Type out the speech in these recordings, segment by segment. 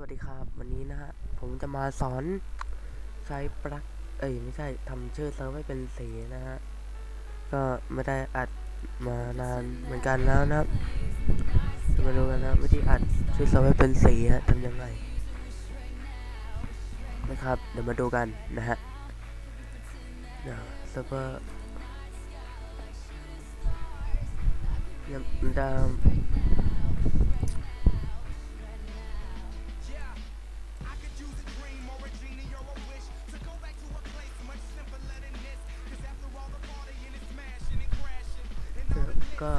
สวัสดีครับ วันนี้นะฮะ ผมจะมาสอนใช้ปลั๊กเอ้ยไม่ใช่ทำชื่อเซิร์ฟให้เป็นสีนะฮะ ก็ไม่ได้อัดมานานเหมือนกันแล้วนะครับจะมาดูกันนะวิธีอัดชื่อเซิร์ฟให้เป็นสีฮะทำยังไงนะครับ เดี๋ยวมาดูกันนะฮะเดี๋ยวเซิร์ฟเวอร์ยังดา ก็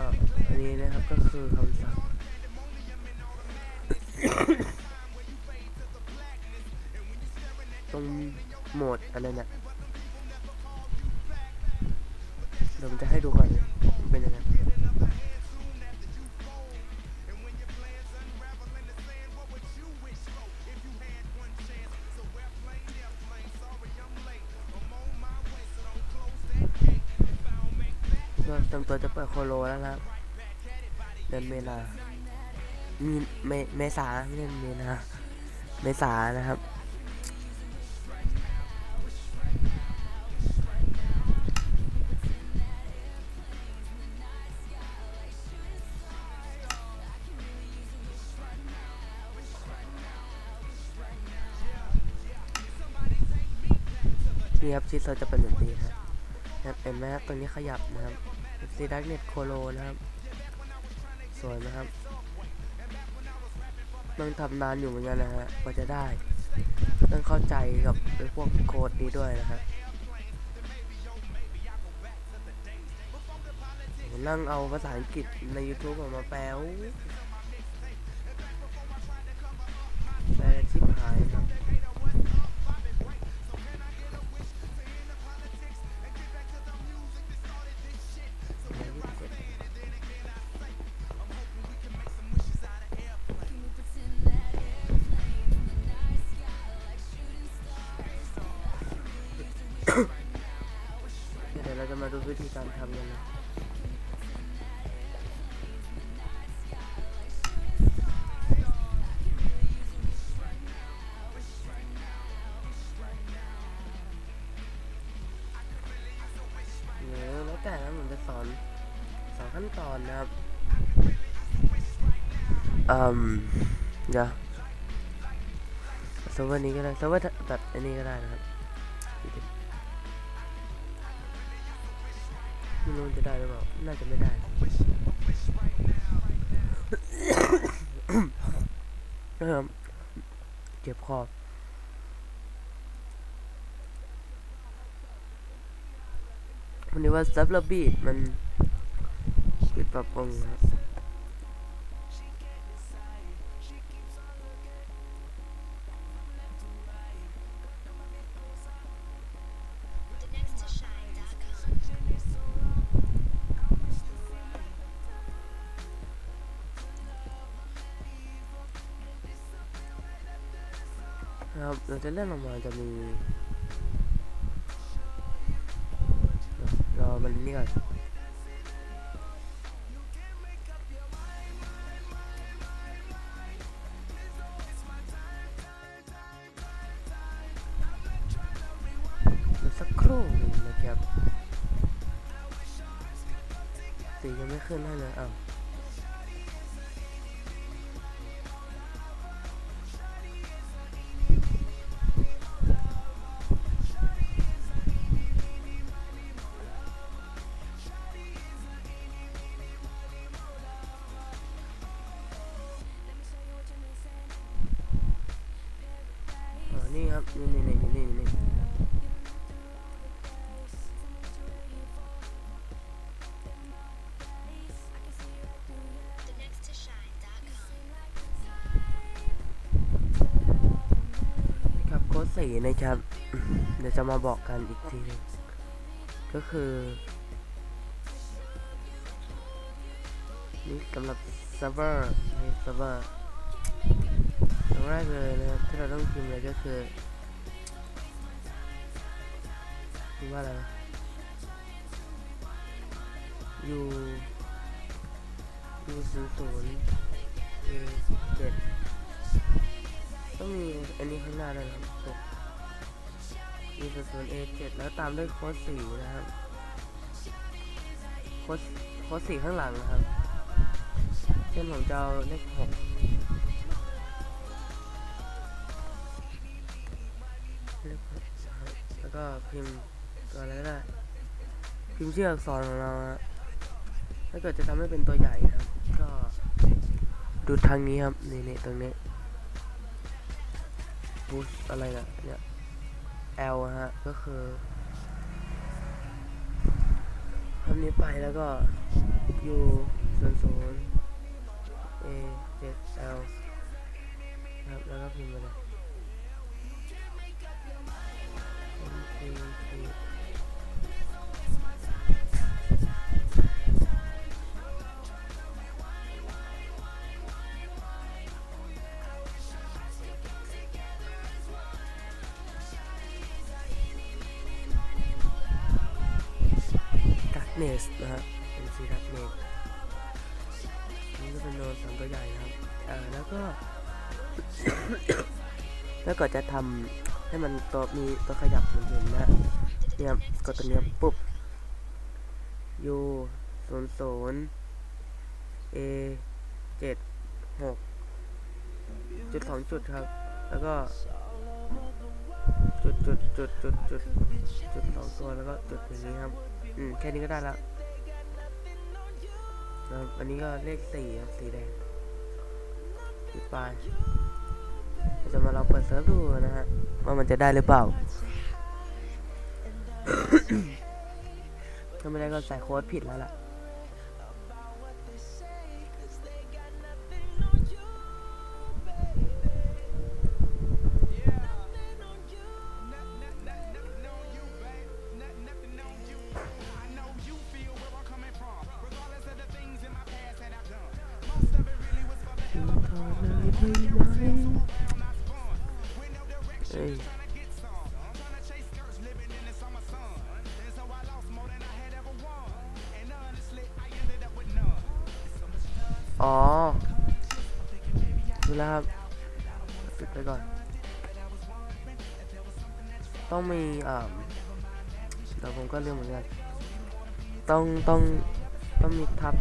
อันนี้นะครับก็คือคำสั่งตรงโหมดอะไรเนี่ยเดี๋ยวผมจะให้ดูก่อน ตรงตัวจะเปิดโคโลแล้วนะครับเดือนเมษามีเมเมษาไม่ใช่เมนาเมษานะครับ นี่ครับชีสเราจะเป็นแบบนี้ครับนะครับเห็นไหมครับตรงนี้ขยับนะครับ ซีดักเน็ตโคโลนะครับ สวยนะครับต้องทำนานอยู่เหมือนกันนะฮะกว่าจะได้ต้องเข้าใจกับพวกโค้ดนี้ด้วยนะฮะผมนั่งเอาภาษาอังกฤษใน YouTube ออกมาแปลวแปล เดี๋ยวเราจะมาดูวิธีการทำกันนะเดี๋ยวแล้วแต่นะผมจะสอนสองขั้นตอนนะครับ อืม เดี๋ยวเซิร์ฟเวอร์นี้ก็ได้เซิร์ฟเวอร์แบบอันนี้ก็ได้นะครับ ไม่รู้จะได้หรือเปล่า น่าจะไม่ได้ เจ็บคอวันนี้ว่าซับลบีดมันปิดปรับปรุงครับ ครับเราจะเลื่อนลงมาจะมีรอมันนี่ก่อนสักครู่หนึ่งนะครับสียังไม่ขึ้นให้เลยอ้าว นะครับ เดี๋ยวจะมาบอกกันอีกทีหนึงก็คือ นี่สำหรับเซิร์ฟเวอร์ในเซิร์ฟเวอร์อย่างแรกเลยนะครับที่เราต้องพิมพ์เลยก็คือพิมพ์ว่าอะไรนะ u u ศูนย์ศูนย์ a เจ็ดต้องมีอันนี้ข้างหน้าด้วยนะครับ มีส่วนส่วน A เจ็ดแล้วตามด้วยโค้ดสี่นะครับ โค้ดโค้ดสี่ข้างหลังนะครับ เช่นผมจะเอาเลขหกเลขหกแล้วก็พิมพ์ตัวอะไรก็ได้ พิมพ์ชื่ออักษรของเราฮะถ้าเกิดจะทำให้เป็นตัวใหญ่ครับ ก็ดูทางนี้ครับ นี่นี่ตรงนี้บูสอะไรนะเนี่ย L อะฮะ ก็คือทำนี้ไปแล้วก็ U ศูนศูนย์ A เจ็ด L ครับแล้วก็พิมพ์ไปเลย เนสนะฮะเป็นซีดักเนสนี่ก็เป็นโนนสามตัวใหญ่นะครับเออแล้วก็แล้วก็จะทำให้มันตัวมีตัวขยับเหมือนเห็นนะเนี่ยกดตัวเนี้ยปุ๊บ U ศูนย์ศูนย์ A เจ็ดหกจุดสองจุดครับ แล้วก็จุดจุดจุดจุดจุดจุดสองตัวแล้วก็จุดอย่างนี้ครับ อืม แค่นี้ก็ได้แล้วนะครับอันนี้ก็เลขสี่ครับสีแดงปิดไปเราจะมาลองเปิดเซิร์ฟดูนะฮะ ว่ามันจะได้หรือเปล่า ถ้าไม่ได้ก็ใส่โค้ดผิดแล้วล่ะ เฮ้ยอ๋อดูแล้วครับปิดไปก่อน ต้องมีอ่าเดี๋ยวผมก็ลืมเหมือนกัน ต้องต้องต้องมีทับ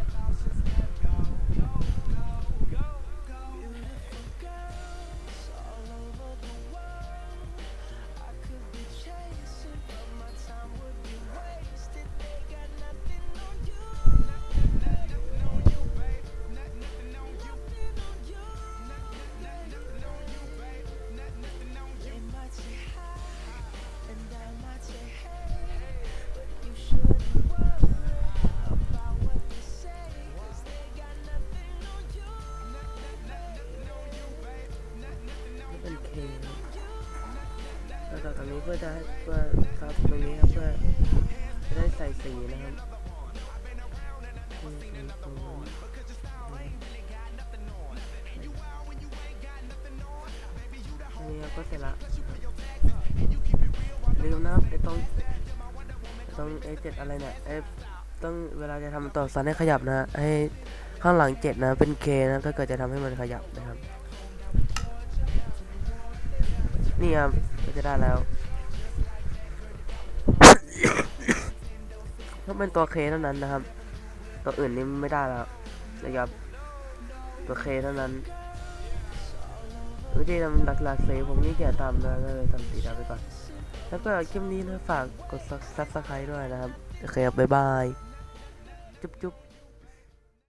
จะให้เพื่อครับตรงนี้ครับเพื่อจะได้ใส่สีนะครับนี่ก็เสร็จละลืมนะครับไอ้ตรงไอ้ตรง A7 อะไรเนี่ยไอต้องเวลาจะทำตัวอักษรให้ขยับนะให้ข้างหลังเจ็ดนะเป็น K นะถ้าเกิดจะทำให้มันขยับนะครับ นี่ครับก็จะได้แล้ว ต้องเป็นตัวเคเท่านั้นนะครับ ตัวอื่นนี่ไม่ได้แล้วนะครับ ตัวเคเท่านั้นวิธีทำหลักๆเซฟผมนี่เกียจทำนะก็เลยทำสีดำไปก่อน แล้วก็คลิปนี้นะฝากกดซับสไครต์ด้วยนะครับ โอเคครับบ๊ายบาย จุ๊บจุ๊บ